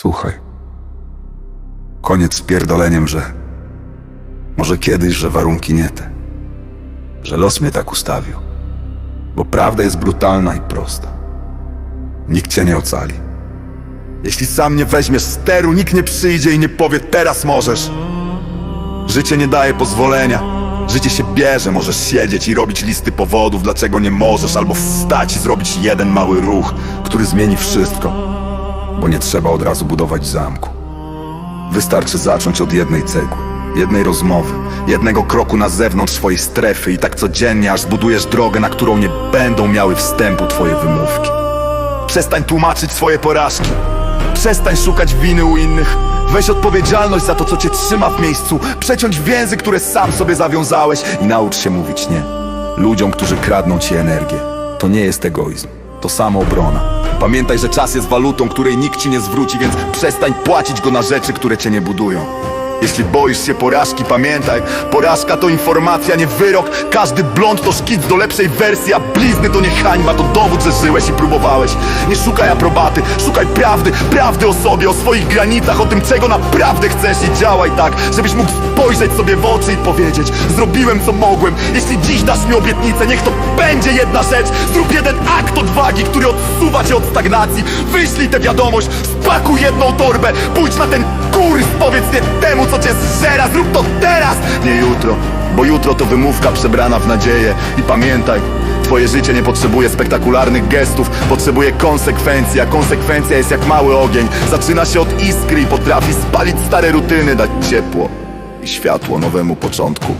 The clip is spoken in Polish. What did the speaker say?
Słuchaj. Koniec z pierdoleniem, że może kiedyś, że warunki nie te. Że los mnie tak ustawił. Bo prawda jest brutalna i prosta. Nikt cię nie ocali. Jeśli sam nie weźmiesz steru, nikt nie przyjdzie i nie powie teraz możesz. Życie nie daje pozwolenia. Życie się bierze, możesz siedzieć i robić listy powodów, dlaczego nie możesz, albo wstać i zrobić jeden mały ruch, który zmieni wszystko. Bo nie trzeba od razu budować zamku. Wystarczy zacząć od jednej cegły, jednej rozmowy, jednego kroku na zewnątrz swojej strefy i tak codziennie, aż zbudujesz drogę, na którą nie będą miały wstępu twoje wymówki. Przestań tłumaczyć swoje porażki. Przestań szukać winy u innych. Weź odpowiedzialność za to, co cię trzyma w miejscu. Przeciąć więzy, które sam sobie zawiązałeś i naucz się mówić nie. Ludziom, którzy kradną ci energię. To nie jest egoizm, to samoobrona. Pamiętaj, że czas jest walutą, której nikt ci nie zwróci, więc przestań płacić go na rzeczy, które cię nie budują. Jeśli boisz się porażki, pamiętaj, porażka to informacja, nie wyrok. Każdy blond to szkic do lepszej wersji, a blizny to nie hańba, to dowód, że żyłeś i próbowałeś. Nie szukaj aprobaty, szukaj prawdy, prawdy o sobie, o swoich granicach, o tym, czego naprawdę chcesz i działaj tak, żebyś mógł spojrzeć sobie w oczy i powiedzieć Zrobiłem co mogłem, jeśli dziś dasz mi obietnicę, niech to będzie jedna rzecz. Zrób jeden akt odwagi, który odsuwa cię od stagnacji. Wyślij tę wiadomość, spakuj jedną torbę, pójdź na ten kurs, powiedz nie temu, co cię zżera, zrób to teraz, nie jutro. Bo jutro to wymówka przebrana w nadzieję i pamiętaj, Twoje życie nie potrzebuje spektakularnych gestów, potrzebuje konsekwencji, a konsekwencja jest jak mały ogień. Zaczyna się od iskry i potrafi spalić stare rutyny, dać ciepło i światło nowemu początku.